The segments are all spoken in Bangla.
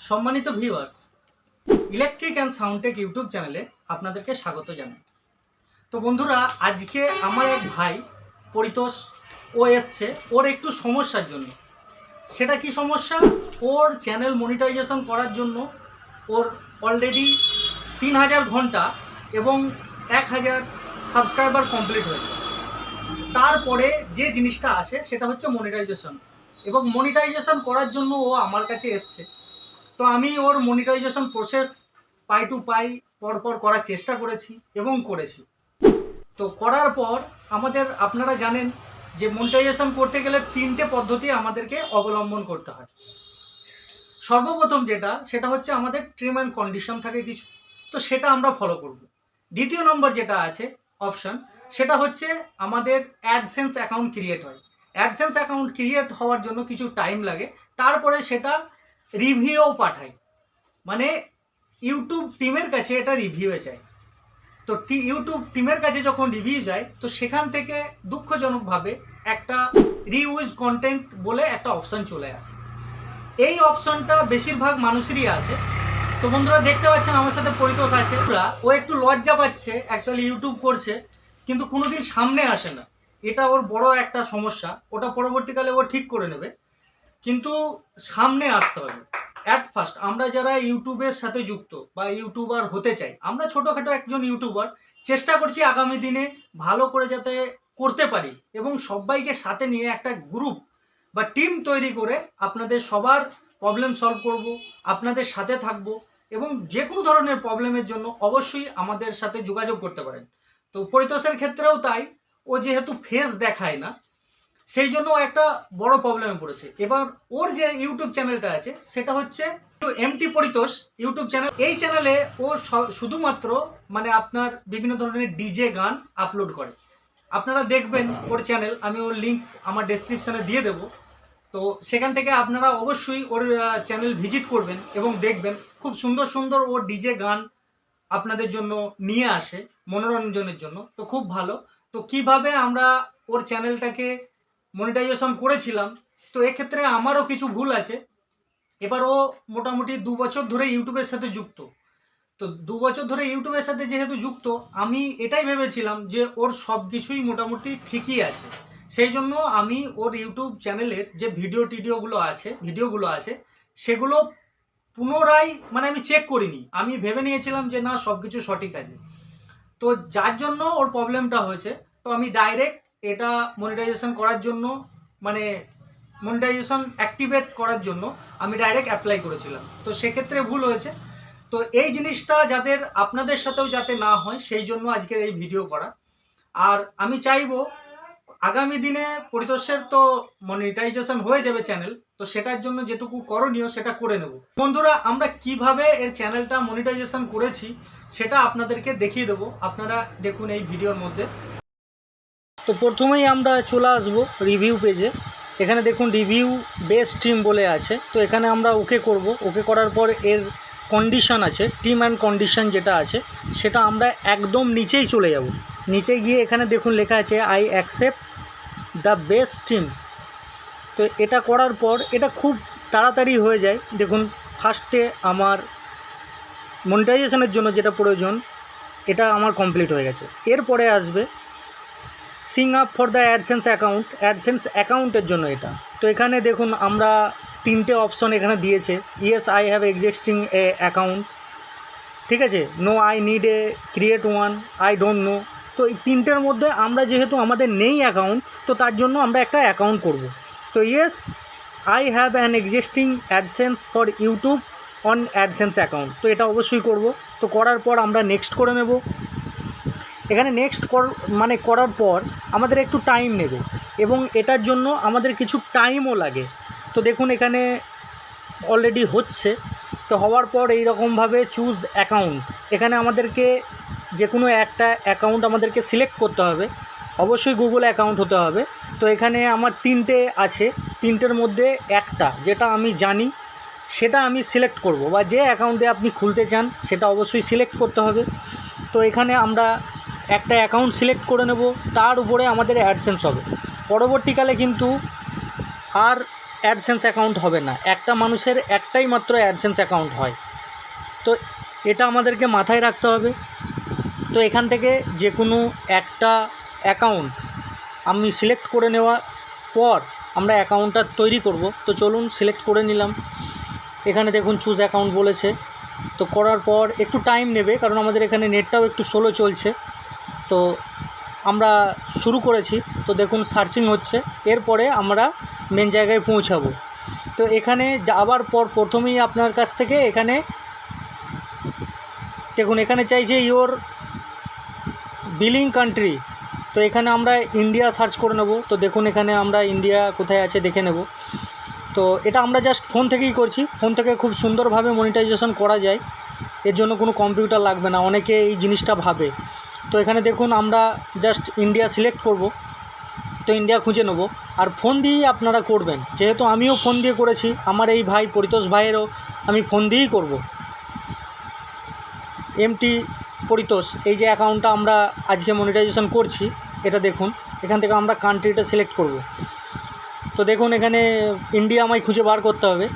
সম্মানিত viewers electric and Soundtech YouTube চ্যানেলে আপনাদেরকে স্বাগত জানাই। তো বন্ধুরা, আজকে আমার এক ভাই পরিতোষ, ও এসছে ওর একটু সমস্যার জন্য। সেটা কি সমস্যা? ওর চ্যানেল মনিটাইজেশন করার জন্য ওর অলরেডি তিন হাজার ঘণ্টা এবং এক হাজার সাবস্ক্রাইবার কমপ্লিট হয়েছে। তারপরে যে জিনিসটা আসে সেটা হচ্ছে মনিটাইজেশন এবং মনিটাইজেশন করার জন্য ও আমার কাছে এসছে। তো আমি ওর মনিটাইজেশন প্রসেস পাই টু পাই পরপর করার চেষ্টা করেছি এবং করেছি। তো করার পর আমাদের, আপনারা জানেন যে মনিটাইজেশন করতে গেলে তিনটে পদ্ধতি আমাদেরকে অবলম্বন করতে হয়। সর্বপ্রথম যেটা, সেটা হচ্ছে আমাদের ট্রিম অ্যান্ড কন্ডিশন থাকে কিছু, তো সেটা আমরা ফলো করব। দ্বিতীয় নম্বর যেটা আছে অপশন সেটা হচ্ছে আমাদের অ্যাডসেন্স অ্যাকাউন্ট ক্রিয়েট হয়। অ্যাডসেন্স অ্যাকাউন্ট ক্রিয়েট হওয়ার জন্য কিছু টাইম লাগে, তারপরে সেটা রিভিউ পাঠাই। মানে ইউটিউব টিমের কাছে এটা রিভিউয়ে যায়। তো ইউটিউব টিমের কাছে যখন রিভিউ যায়, তো সেখান থেকে দুঃখজনকভাবে একটা রিউজ কন্টেন্ট বলে একটা অপশন চলে আসে। এই অপশনটা বেশিরভাগ মানুষেরই আসে। তো বন্ধুরা, দেখতে পাচ্ছেন আমার সাথে পরিতোষ আছে। ও একটু লজ্জা পাচ্ছে অ্যাকচুয়ালি ইউটিউব করছে, কিন্তু কোনোদিন সামনে আসে না। এটা ওর বড় একটা সমস্যা। ওটা পরবর্তীকালে ও ঠিক করে নেবে। কিন্তু সামনে আসতে হবে। অ্যাট ফার্স্ট আমরা যারা ইউটিউবের সাথে যুক্ত বা ইউটিউবার হতে চাই, আমরা ছোটোখাটো একজন ইউটিউবার চেষ্টা করছি আগামী দিনে ভালো করে যাতে করতে পারি এবং সবাইকে সাথে নিয়ে একটা গ্রুপ বা টিম তৈরি করে আপনাদের সবার প্রবলেম সলভ করব, আপনাদের সাথে থাকব এবং যে কোনো ধরনের প্রবলেমের জন্য অবশ্যই আমাদের সাথে যোগাযোগ করতে পারেন। তো পরিতোষের ক্ষেত্রেও তাই। ও যেহেতু ফেস দেখায় না সেই জন্য ও একটা বড় প্রবলেমে পড়েছে। এবার ওর যে ইউটিউব চ্যানেলটা আছে, সেটা হচ্ছে এমটি পরিতোষ ইউটিউব চ্যানেল এই চ্যানেলে ও শুধুমাত্র মানে আপনার বিভিন্ন ধরনের ডিজে গান আপলোড করে। আপনারা দেখবেন ওর চ্যানেল আমি ওর লিঙ্ক আমার ডেসক্রিপশনে দিয়ে দেবো। তো সেখান থেকে আপনারা অবশ্যই ওর চ্যানেল ভিজিট করবেন এবং দেখবেন খুব সুন্দর সুন্দর ওর ডিজে গান আপনাদের জন্য নিয়ে আসে, মনোরঞ্জনের জন্য। তো খুব ভালো। তো কীভাবে আমরা ওর চ্যানেলটাকে মনিটাইজেশন করেছিলাম, তো এক্ষেত্রে আমারও কিছু ভুল আছে। এবার ও মোটামুটি দু বছর ধরে ইউটিউবের সাথে যুক্ত। তো দু বছর ধরে ইউটিউবের সাথে যেহেতু যুক্ত, আমি এটাই ভেবেছিলাম যে ওর সব কিছুই মোটামুটি ঠিকই আছে। সেই জন্য আমি ওর ইউটিউব চ্যানেলের যে ভিডিও টিডিওগুলো আছে, ভিডিওগুলো আছে, সেগুলো পুনরায় মানে আমি চেক করিনি। আমি ভেবে নিয়েছিলাম যে না সব কিছু সঠিক আছে। তো যার জন্য ওর প্রবলেমটা হয়েছে। তো আমি ডাইরেক্ট এটা মনিটাইজেশন করার জন্য মানে মনিটাইজেশন অ্যাক্টিভেট করার জন্য আমি ডাইরেক্ট অ্যাপ্লাই করেছিলাম। তো সেক্ষেত্রে ভুল হয়েছে। তো এই জিনিসটা যাদের, আপনাদের সাথেও যাতে না হয়, সেই জন্য আজকের এই ভিডিও করা। আর আমি চাইব, আগামী দিনে পরিতোষের তো মনিটাইজেশন হয়ে যাবে চ্যানেল তো সেটার জন্য যেটুকু করণীয় সেটা করে নেব। বন্ধুরা, আমরা কীভাবে এর চ্যানেলটা মনিটাইজেশন করেছি, সেটা আপনাদেরকে দেখিয়ে দেবো। আপনারা দেখুন এই ভিডিওর মধ্যে। তো প্রথমেই আমরা চলে আসব রিভিউ পেজে এখানে দেখুন রিভিউ বেস টিম বলে আছে। তো এখানে আমরা ওকে করব। ওকে করার পর এর কন্ডিশন আছে টিম অ্যান্ড কন্ডিশন যেটা আছে, সেটা আমরা একদম নিচেই চলে যাব। নিচে গিয়ে এখানে দেখুন লেখা আছে I accept the best team তো এটা করার পর এটা খুব তাড়াতাড়ি হয়ে যায়। দেখুন ফার্স্টে আমার মনিটাইজেশনের জন্য যেটা প্রয়োজন, এটা আমার কমপ্লিট হয়ে গেছে। এরপরে আসবে sign up for the AdSense account AdSense অ্যাকাউন্টের জন্য এটা। তো এখানে দেখুন, আমরা তিনটে অপশন এখানে দিয়েছে। Yes I have existing a account ঠিক আছে? No I need a create one I don't know তো এই তিনটের মধ্যে আমরা যেহেতু আমাদের নেই অ্যাকাউন্ট তো তার জন্য আমরা একটা অ্যাকাউন্ট করব। তো yes I have an existing AdSense for YouTube on AdSense account তো এটা অবশ্যই করব। তো করার পর আমরা নেক্সট করে নেব। এখানে নেক্সট কর মানে করার পর আমাদের একটু টাইম নেবে এবং এটার জন্য আমাদের কিছু টাইমও লাগে। তো দেখুন এখানে অলরেডি হচ্ছে। তো হওয়ার পর এই রকমভাবে চুজ অ্যাকাউন্ট এখানে আমাদেরকে যে কোনো একটা অ্যাকাউন্ট আমাদেরকে সিলেক্ট করতে হবে। অবশ্যই গুগল অ্যাকাউন্ট হতে হবে। তো এখানে আমার তিনটে আছে। তিনটের মধ্যে একটা যেটা আমি জানি, সেটা আমি সিলেক্ট করব বা যে অ্যাকাউন্টে আপনি খুলতে চান, সেটা অবশ্যই সিলেক্ট করতে হবে। তো এখানে আমরা একটা অ্যাকাউন্ট সিলেক্ট করে নেব, তার উপরে আমাদের অ্যাডসেন্স হবে। পরবর্তীকালে কিন্তু আর অ্যাডসেন্স অ্যাকাউন্ট হবে না। একটা মানুষের একটাই মাত্র অ্যাডসেন্স অ্যাকাউন্ট হয়। তো এটা আমাদেরকে মাথায় রাখতে হবে। তো এখান থেকে যে কোনো একটা অ্যাকাউন্ট আমি সিলেক্ট করে নেওয়ার পর আমরা অ্যাকাউন্টটা তৈরি করব। তো চলুন সিলেক্ট করে নিলাম। এখানে দেখুন চুজ অ্যাকাউন্ট বলেছে। তো করার পর একটু টাইম নেবে, কারণ আমাদের এখানে নেটটাও একটু স্লো চলছে। তো আমরা শুরু করেছি। তো দেখুন সার্চিং হচ্ছে। এরপরে আমরা মেন জায়গায় পৌঁছাবো। তো এখানে যাওয়ার পর প্রথমেই আপনার কাছ থেকে এখানে দেখুন, এখানে চাইছে ইওর বিলিং কান্ট্রি তো এখানে আমরা ইন্ডিয়া সার্চ করে নেব। তো দেখুন, এখানে আমরা ইন্ডিয়া কোথায় আছে দেখে নেব। তো এটা আমরা জাস্ট ফোন থেকেই করছি। ফোন থেকে খুব সুন্দরভাবে মনিটাইজেশন করা যায়। এর জন্য কোনো কম্পিউটার লাগবে না। অনেকে এই জিনিসটা ভাবে। তো এখানে দেখুন আমরা জাস্ট ইন্ডিয়া সিলেক্ট করব। তো ইন্ডিয়া খুঁজে নেব। আর ফোন দিয়েই আপনারা করবেন। যেহেতু আমিও ফোন দিয়ে করেছি, আমার এই ভাই পরিতোষ ভাইয়েরও আমি ফোন দিয়েই করব। এমটি পরিতোষ, এই যে অ্যাকাউন্টটা আমরা আজকে মনিটাইজেশন করছি, এটা দেখুন। এখান থেকে আমরা কান্ট্রিটা সিলেক্ট করব। তো দেখুন এখানে ইন্ডিয়া আমায় খুঁজে বার করতে হবে।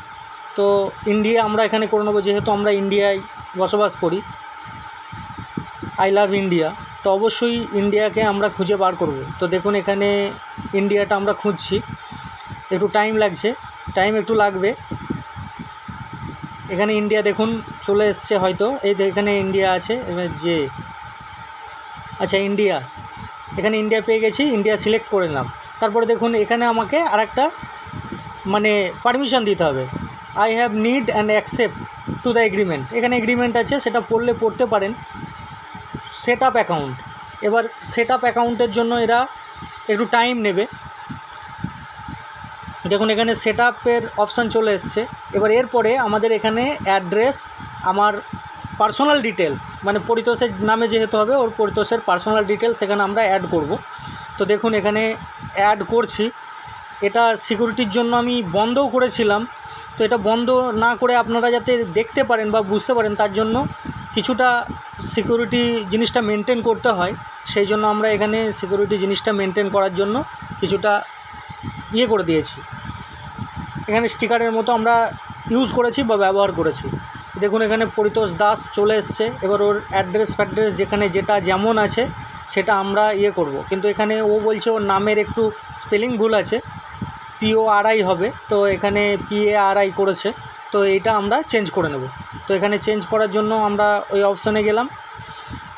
তো ইন্ডিয়া আমরা এখানে করে নেব, যেহেতু আমরা ইন্ডিয়ায় বসবাস করি। I love India. তো অবশ্যই ইন্ডিয়াকে আমরা খুঁজে বার করব। তো দেখুন, এখানে ইন্ডিয়াটা আমরা খুঁজছি। একটু টাইম লাগছে। টাইম একটু লাগবে। এখানে ইন্ডিয়া দেখুন, চলে এসছে হয়তো। এই এখানে ইন্ডিয়া আছে, এবার যে। আচ্ছা ইন্ডিয়া। এখানে ইন্ডিয়া পেয়ে গেছি, ইন্ডিয়া সিলেক্ট করে নিলাম। তারপরে দেখুন, এখানে আমাকে আরেকটা মানে পারমিশন দিতে হবে। I have need and accept to the agreement এখানে এগ্রিমেন্ট আছে, সেটা পড়লে পড়তে পারেন। সেট আপ অ্যাকাউন্ট এবার সেট আপ অ্যাকাউন্টের জন্য এরা একটু টাইম নেবে। দেখুন, এখানে সেট আপের অপশান চলে এসছে। এবার এরপরে আমাদের এখানে অ্যাড্রেস আমার পার্সোনাল ডিটেলস মানে পরিতোষের নামে যেহেতু হবে, ওর পরিতোষের পার্সোনাল ডিটেলস এখানে আমরা অ্যাড করব। তো দেখুন, এখানে অ্যাড করছি। এটা সিকিউরিটির জন্য আমি বন্ধও করেছিলাম। তো এটা বন্ধ না করে আপনারা যাতে দেখতে পারেন বা বুঝতে পারেন, তার জন্য কিছুটা সিকিউরিটি জিনিসটা মেনটেন করতে হয়, সেই জন্য আমরা এখানে সিকিউরিটি জিনিসটা মেনটেন করার জন্য কিছুটা ইয়ে করে দিয়েছি। এখানে স্টিকারের মতো আমরা ইউজ করেছি বা ব্যবহার করেছি। দেখুন এখানে পরিতোষ দাস চলে এসছে, এবার ওর অ্যাড্রেস ফ্যাড্রেস যেখানে যেটা যেমন আছে সেটা আমরা ইয়ে করব। কিন্তু এখানে ও বলছে ওর নামের একটু স্পেলিং ভুল আছে পিও আরআই হবে, তো এখানে পিএ আরআই করেছে, তো এইটা আমরা চেঞ্জ করে নেব। তো এখানে চেঞ্জ করার জন্য আমরা ওই অপশানে গেলাম।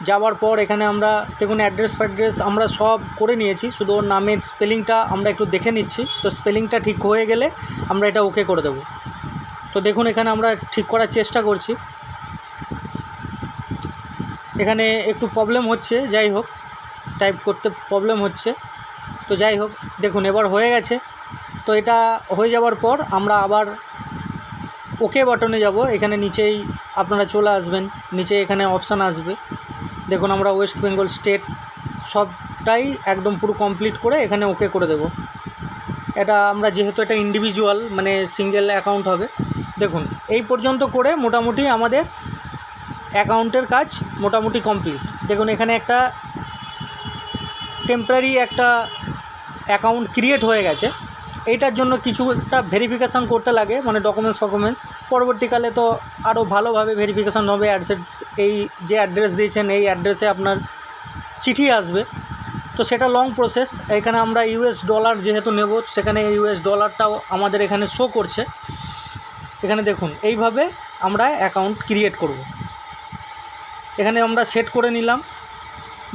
যাওয়ার পর এখানে আমরা দেখুন অ্যাড্রেস ফ্যাড্রেস আমরা সব করে নিয়েছি, শুধু ওর নামের স্পেলিংটা আমরা একটু দেখে নিচ্ছি। তো স্পেলিংটা ঠিক হয়ে গেলে আমরা এটা ওকে করে দেবো। তো দেখুন এখানে আমরা ঠিক করার চেষ্টা করছি। এখানে একটু প্রবলেম হচ্ছে, যাই হোক টাইপ করতে প্রবলেম হচ্ছে। তো যাই হোক, দেখুন এবার হয়ে গেছে। তো এটা হয়ে যাওয়ার পর আমরা আবার ওকে বাটনে যাব, এখানে নিচেই আপনারা চলে আসবেন, নিচে এখানে অপশান আসবে। দেখুন আমরা ওয়েস্ট বেঙ্গল স্টেট সবটাই একদম পুরো কমপ্লিট করে এখানে ওকে করে দেব। এটা আমরা যেহেতু এটা ইন্ডিভিজুয়াল মানে সিঙ্গেল অ্যাকাউন্ট হবে। দেখুন, এই পর্যন্ত করে মোটামুটি আমাদের অ্যাকাউন্টের কাজ মোটামুটি কমপ্লিট দেখুন, এখানে একটা টেম্পরারি একটা অ্যাকাউন্ট ক্রিয়েট হয়ে গেছে। এইটার জন্য কিছুটা ভেরিফিকেশান করতে লাগে মানে ডকুমেন্টস ফকুমেন্টস পরবর্তীকালে তো আরও ভালোভাবে ভেরিফিকেশান হবে অ্যাড্রেস এই যে অ্যাড্রেস দিয়েছেন, এই অ্যাড্রেসে আপনার চিঠি আসবে। তো সেটা লং প্রসেস এখানে আমরা ইউএস ডলার যেহেতু নেব, সেখানে ইউএস ডলারটাও আমাদের এখানে শো করছে। এখানে দেখুন, এইভাবে আমরা অ্যাকাউন্ট ক্রিয়েট করব। এখানে আমরা সেট করে নিলাম,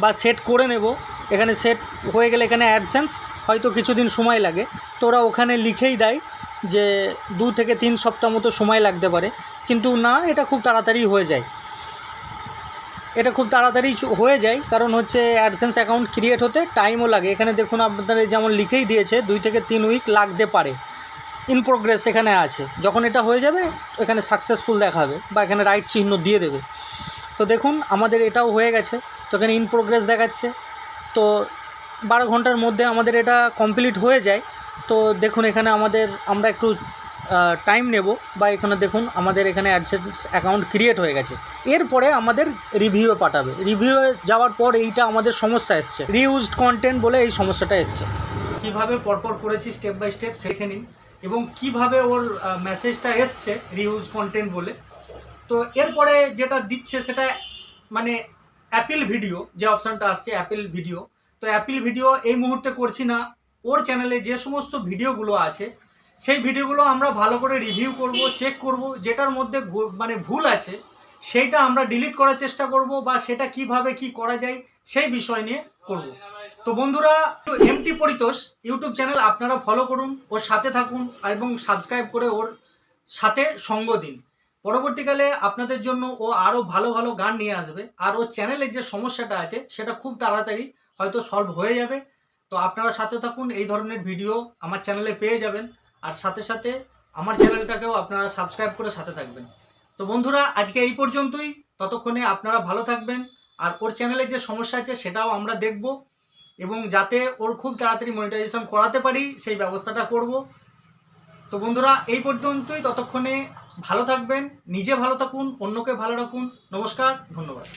বা সেট করে নেব। এখানে সেট হয়ে গেলে এখানে অ্যাডসেন্স হয়তো কিছুদিন সময় লাগে। তো ওরা ওখানে লিখেই দেয় যে দু থেকে তিন সপ্তাহ মতো সময় লাগতে পারে। কিন্তু না, এটা খুব তাড়াতাড়ি হয়ে যায়। এটা খুব তাড়াতাড়ি হয়ে যায়, কারণ হচ্ছে অ্যাডসেন্স অ্যাকাউন্ট ক্রিয়েট হতে টাইমও লাগে। এখানে দেখুন আপনাদের যেমন লিখেই দিয়েছে, দুই থেকে তিন উইক লাগতে পারে। ইন প্রোগ্রেস এখানে আছে। যখন এটা হয়ে যাবে, এখানে সাকসেসফুল দেখাবে বা এখানে রাইট চিহ্ন দিয়ে দেবে। তো দেখুন, আমাদের এটাও হয়ে গেছে। তো এখানে ইন প্রোগ্রেস দেখাচ্ছে। তো বারো ঘণ্টার মধ্যে আমাদের এটা কমপ্লিট হয়ে যায়। তো দেখুন এখানে আমাদের, আমরা একটু টাইম নেব বা এখানে দেখুন আমাদের এখানে অ্যাডসেন্স অ্যাকাউন্ট ক্রিয়েট হয়ে গেছে। এরপরে আমাদের রিভিউয়ে পাঠাবে। রিভিউয়ে যাওয়ার পর এইটা আমাদের সমস্যা এসছে। রিউজড কন্টেন্ট বলে এই সমস্যাটা এসছে। কীভাবে পরপর করেছি স্টেপ বাই স্টেপ শিখে নিন। এবং কীভাবে ওর মেসেজটা এসছে রিউজ কন্টেন্ট বলে। তো এরপরে যেটা দিচ্ছে সেটা মানে অ্যাপেল ভিডিও যে অপশানটা আসছে অ্যাপেল ভিডিও তো অ্যাপেল ভিডিও এই মুহূর্তে করছি না। ওর চ্যানেলে যে সমস্ত ভিডিওগুলো আছে, সেই ভিডিওগুলো আমরা ভালো করে রিভিউ করব চেক করব, যেটার মধ্যে মানে ভুল আছে, সেইটা আমরা ডিলিট করার চেষ্টা করব বা সেটা কীভাবে কি করা যায়, সেই বিষয় নিয়ে করব। তো বন্ধুরা এমটি পরিতোষ ইউটিউব চ্যানেল আপনারা ফলো করুন, ওর সাথে থাকুন, এবং সাবস্ক্রাইব করে ওর সাথে সঙ্গ দিন। পরবর্তীকালে আপনাদের জন্য ও আরও ভালো ভালো গান নিয়ে আসবে। আর ওর চ্যানেলের যে সমস্যাটা আছে, সেটা খুব তাড়াতাড়ি হয়তো সলভ হয়ে যাবে। তো আপনারা সাথে থাকুন, এই ধরনের ভিডিও আমার চ্যানেলে পেয়ে যাবেন। আর সাথে সাথে আমার চ্যানেলটাকেও আপনারা সাবস্ক্রাইব করে সাথে থাকবেন। তো বন্ধুরা, আজকে এই পর্যন্তই। ততক্ষণে আপনারা ভালো থাকবেন। আর ওর চ্যানেলে যে সমস্যা আছে, সেটাও আমরা দেখব। এবং যাতে ওর খুব তাড়াতাড়ি মনিটাইজেশন করাতে পারি, সেই ব্যবস্থাটা করব। তো বন্ধুরা, এই পর্যন্তই। ততক্ষণে ভালো থাকবেন, নিজে ভালো থাকুন, অন্যকে ভালো রাখুন। নমস্কার, ধন্যবাদ।